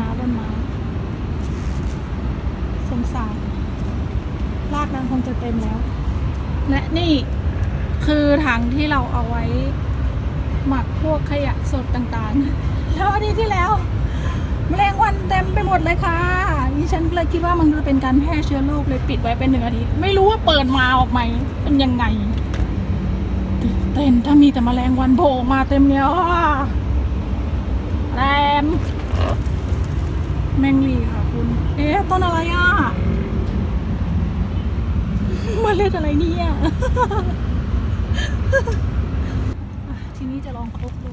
นะต้นไม้สงสารรากนั้นคงจะเต็มแล้ว และนี่คือถังที่เราเอาไว้ หมักพวกขยะสดต่างๆ แล้วอาทิตย์ที่แล้วแมลงวันเต็มไปหมดเลยค่ะนี่ฉันเลยคิดว่ามันจะเป็นการแพร่เชื้อโรคเลยปิดไว้เป็นหนึ่งอาทิตย์ไม่รู้ว่าเปิดมาออกใหมเป็นยังไงตื่นเต้นถ้ามีแต่แมลงวันโผล่มาเต็มเนี่ยอ้แรม แมงลีค่ะคุณ เอ๊ะต้นอะไรอะมาเล็ดอะไรเนี่ยอะทีนี้จะลองคลุกดู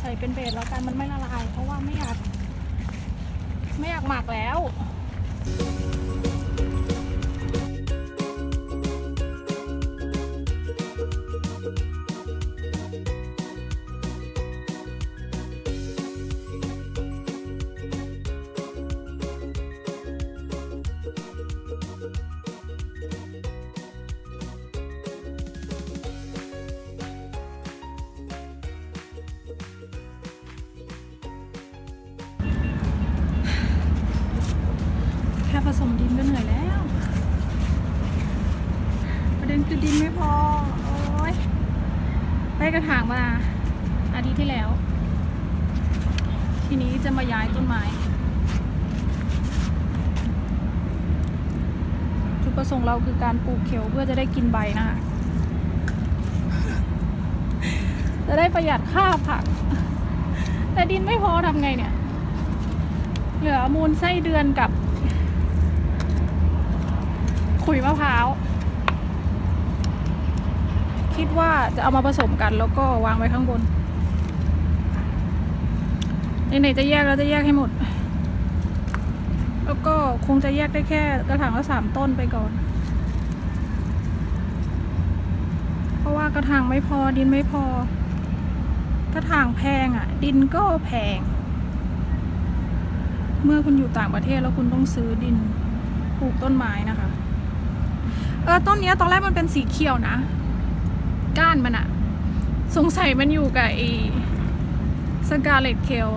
ใส่เป็นเบสแล้วกันมันไม่ละลาย เพราะว่าไม่อยาก ไม่อยากหมักแล้ว มดินก็เหนื่อยแล้ว ประเด็นคือดินไม่พอ โอ้ยได้กระถางมาอาทิตย์ที่แล้ว ทีนี้จะมาย้ายต้นไม้จุดประสงค์เราคือการปลูกเขียวเพื่อจะได้กินใบนะคะจะได้ประหยัดค่าผัก แต่ดินไม่พอทำไงเนี่ย เหลือมูลไส้เดือนกับ ขุยมะพร้าว คิดว่าจะเอามาผสมกันแล้วก็วางไว้ข้างบนไหนๆจะแยกแล้วจะแยกให้หมด แล้วก็คงจะแยกได้แค่กระถางละสามต้นไปก่อน เพราะว่ากระถางไม่พอดินไม่พอ กระถางแพงอะ ดินก็แพง เมื่อคุณอยู่ต่างประเทศแล้วคุณต้องซื้อดินปลูกต้นไม้นะคะ เออต้นนี้ตอนแรกมันเป็นสีเขียวนะ ก้านมันอะสงสัยมันอยู่กับไอ้สกาเลตเคล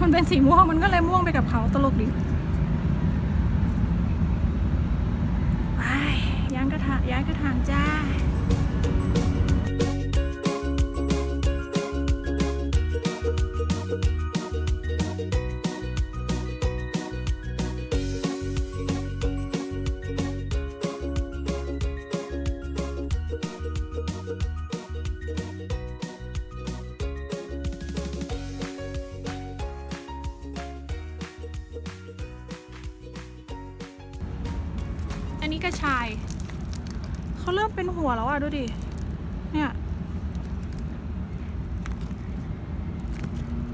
มันเป็นสีม่วงมันก็เลยม่วงไปกับเขาตลกดีไปย้ายกระถางย้ายกระถางจ้า นี้กระชาย เขาเริ่มเป็นหัวแล้วอะดูดิ เนี่ย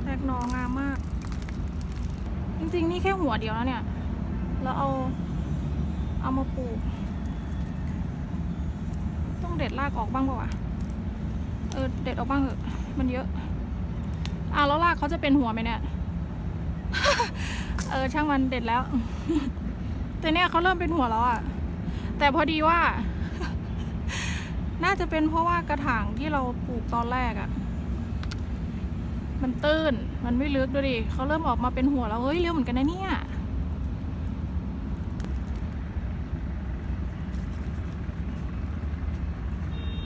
แตกหนองามมาก จริงๆ นี่แค่หัวเดียวแล้วเนี่ย แล้วเอา เอามาปลูก ต้องเด็ดรากออกบ้างป่าวะเออ เด็ดออกบ้างเถอะ มันเยอะ อะแล้วรากเขาจะเป็นหัวไหมเนี่ย เออ ช่างมันเด็ดแล้ว แต่เนี่ยเขาเริ่มเป็นหัวแล้วอะ แต่พอดีว่า น่าจะเป็นเพราะว่ากระถางที่เราปลูกตอนแรกอะมันตื้น มันไม่ลึกดูดิเขาเริ่มออกมาเป็นหัวแล้วเฮ้ยเร็วเหมือนกันนะเนี่ย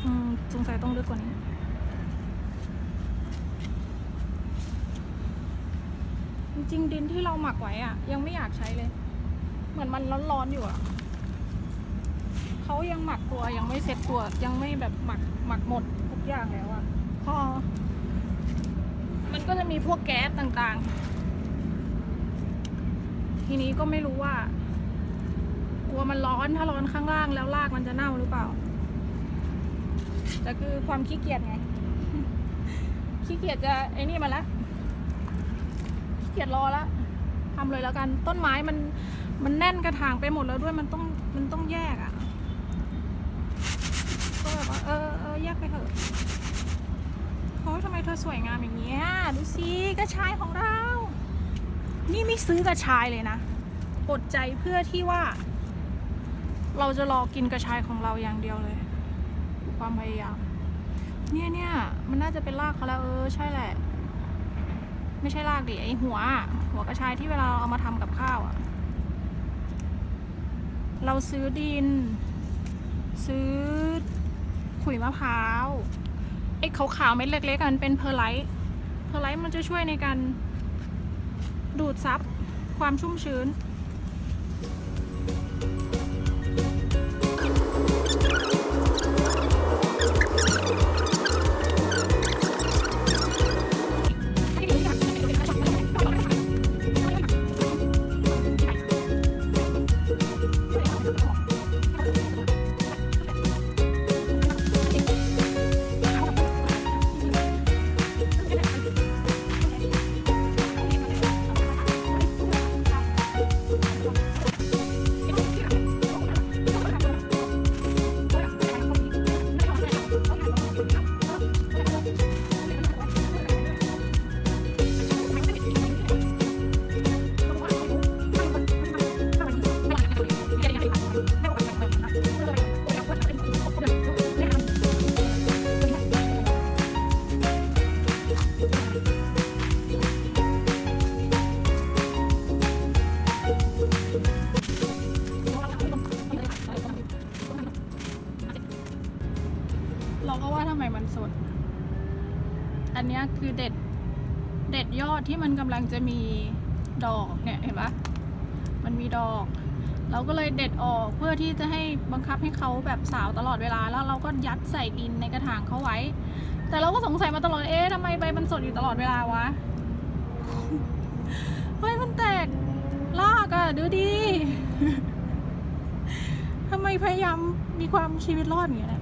อืมสงสัยต้องลึกกว่านี้จริงดินที่เราหมักไว้อะยังไม่อยากใช้เลย เหมือนมันร้อนๆอยู่อะ เขายังหมักตัวยังไม่เซ็ตตัวยังไม่แบบหมักหมักหมดทุกอย่างแล้วอะพอ มันก็จะมีพวกแก๊สต่างๆ ทีนี้ก็ไม่รู้ว่า กลัวมันร้อนถ้าร้อนข้างล่างแล้วรากมันจะเน่าหรือเปล่า แต่คือความขี้เกียจไง ขี้เกียจจะไอ้นี่มาแล้วขี้เกียจรอแล้วทำเลยแล้วกันต้นไม้มันมันแน่นกระถางไปหมดแล้วด้วยมันต้องมันต้องแยกอะ่ะก็แบบว่าเออเออแยกไปเถอะโอ้ยทำไมเธอสวยงามอย่างเงี้ย ดูสิกระชายของเรา นี่ไม่ซื้อกระชายเลยนะ อดใจเพื่อที่ว่า เราจะรอกินกระชายของเราอย่างเดียวเลย ความพยายาม เนี่ยเนี่ยมันน่าจะเป็นรากเขาแล้วเออใช่แหละ ไม่ใช่รากดิไอหัว หัวกระชายที่เวลาเราเอามาทำกับข้าวอะเราซื้อดิน ขุยมะพร้าวไอ้ขาวๆเม็ดเล็กๆกันเป็นเพอร์ไลท์เพอร์ไลท์มันจะช่วยในการดูดซับความชุ่มชื้น คือเด็ด เด็ดยอดที่มันกำลังจะมีดอกเนี่ยเห็นปะมันมีดอก เราก็เลยเด็ดออกเพื่อที่จะให้บังคับให้เขาแบบสาวตลอดเวลาแล้วเราก็ยัดใส่ดินในกระถางเขาไว้ แต่เราก็สงสัยมาตลอดเอ๊ะทำไมใบมันสดอยู่ตลอดเวลาวะเฮ้ยมันแตกลากอะดูดิทำไมพยายามมีความชีวิตรอดอย่างเงี้ย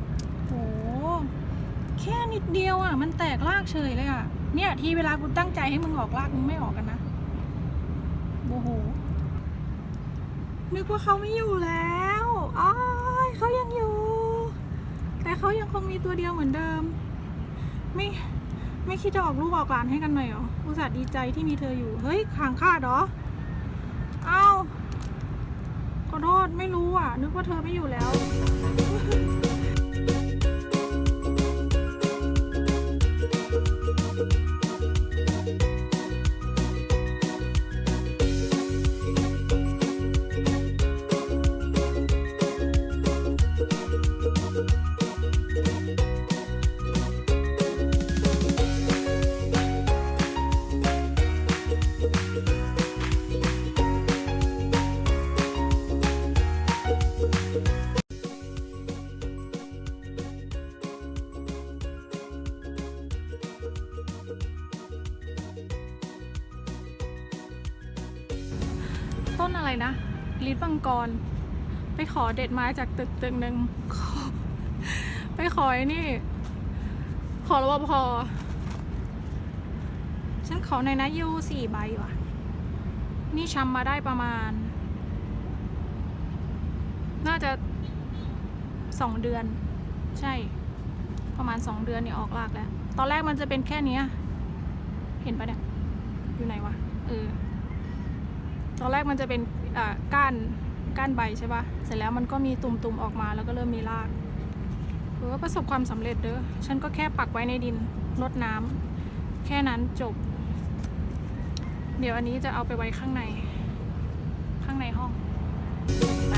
นิดเดียวอะ มันแตกลากเฉยเลยอะ เนี่ยทีเวลากูตั้งใจให้มึงออกลากมึงไม่ออกกันนะโอ้โห นึกว่าเขาไม่อยู่แล้วอ้ายเขายังอยู่ แต่เขายังคงมีตัวเดียวเหมือนเดิม ไม่ ไม่คิดจะออกลูกออกหลานให้กันหน่อยหรอ อุตส่าห์ดีใจที่มีเธออยู่ เฮ้ยขางคาดเหรอ เอ้าขอโทษไม่รู้อะ นึกว่าเธอไม่อยู่แล้ว ต้ นอะไรนะลิ้นบังกร ไปขอเด็ดไม้จากตึกตึกหนึ่งขอไปขอไอ้นี่ ขอรปภฉันขอในนะยูสี่ใบว่ะ นี่ชำมาได้ประมาณ น่าจะสองเดือน ใช่ ประมาณสองเดือนเนี่ยออกรากแล้ว ตอนแรกมันจะเป็นแค่นี้เห็นปะเนี่ย อยู่ไหนวะ เออ ตอนแรกมันจะเป็นก้านก้านใบใช่ปะเสร็จแล้วมันก็มีตุ่มๆออกมาแล้วก็เริ่มมีรากเออประสบความสำเร็จเด้อ ฉันก็แค่ปักไว้ในดินรดน้ำแค่นั้นจบ เดี๋ยวอันนี้จะเอาไปไว้ข้างใน ข้างในห้อง ไป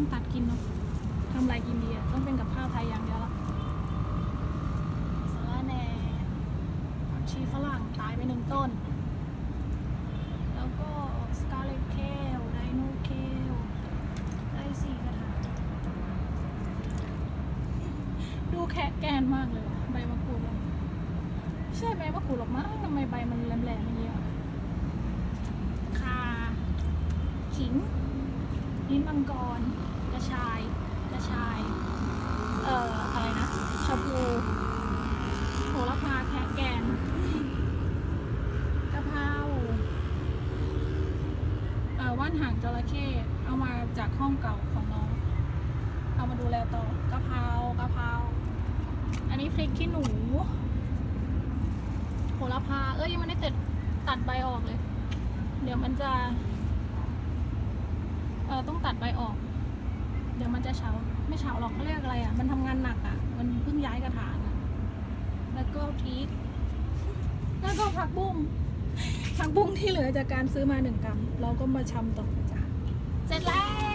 ต้องตัดกินเนาะทำไรกินดีอะต้องเป็นกับข้าวไทยอย่างเดียวละสาระแหน่ผักชีฝรั่งตายไปหนึ่งต้น แล้วก็สกาเลตเคลไดโนเคลได้สี่กระถางดูแคะแกนมากเลย ใบมะกรูดใช่ใบมะกรูดหรอกมั้งทำไมใบมันแหลมๆอย่างเงี้ยขิงลิ้นมังกร ระชายกระชาย เอ่ออะไรนะชาพูโหระพาแคะแกนกะเพราเอ่อว่านหางจระเข้เอามาจากห้องเก่าของน้อง เอามาดูแลต่อกะเพรากะเพราอันนี้พริกขี้หนูโหระพาเอ้ยยังไม่ได้ตัดตัดใบออกเลย เดี๋ยวมันจะ เออต้องตัดใบออก เดี๋ยวมันจะเฉาไม่เฉาหรอกเขาเรียกอะไรอะ มันทำงานหนักอะ มันเพิ่งย้ายกระถางอะ แล้วก็พริก แล้วก็ผักบุ้ง ผักบุ้งที่เหลือจากการซื้อมาหนึ่งกรัมเราก็มาชำต่อจ้ะเสร็จแล้ว